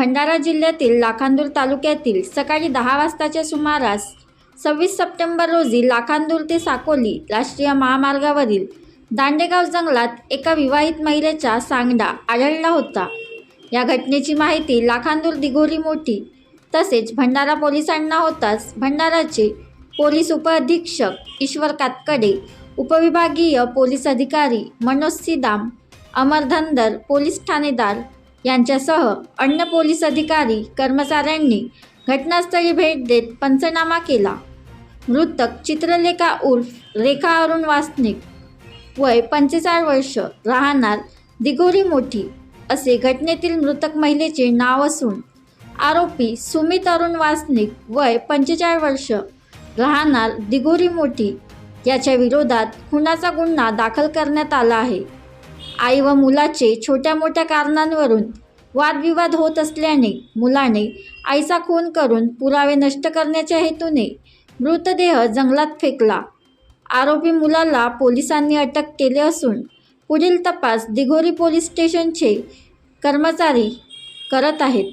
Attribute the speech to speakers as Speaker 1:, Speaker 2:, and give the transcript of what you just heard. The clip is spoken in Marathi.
Speaker 1: भंडारा जिल्ह्यातील लाखांदूर तालुक्यातील सकाळी दहा वाजताच्या सुमारास सव्वीस सप्टेंबर रोजी लाखांदूर ते साकोली राष्ट्रीय महामार्गावरील दांडेगाव जंगलात एका विवाहित महिलेचा सांगडा आढळला होता. या घटनेची माहिती लाखांदूर दिघोरी मोठी तसेच भंडारा पोलिसांना होताच भंडाराचे पोलीस उपअधीक्षक ईश्वर कातकडे उपविभागीय पोलीस अधिकारी मनोज सिदाम अमर पोलीस ठाणेदार यांच्यासह अन्य पोलीस अधिकारी कर्मचाऱ्यांनी घटनास्थळी भेट देत पंचनामा केला. मृतक चित्रलेखा उर्फ रेखा अरुण वासनिक. वय पंचेचाळ वर्ष राहणार दिघोरी मोठी असे घटनेतील मृतक महिलेचे नाव असून आरोपी सुमित अरुण वासनिक वय पंचेचाळ वर्ष राहणार दिघोरी मोठी याच्या विरोधात खुनाचा गुन्हा दाखल करण्यात आला आहे. आई व मुलाचे छोट्या मोठ्या कारणांवरून वादविवाद होत असल्याने मुलाने आईचा खून करून पुरावे नष्ट करण्याच्या हेतूने मृतदेह जंगलात फेकला. आरोपी मुलाला पोलिसांनी अटक केले असून पुढील तपास दिघोरी पोलीस स्टेशनचे कर्मचारी करत आहेत.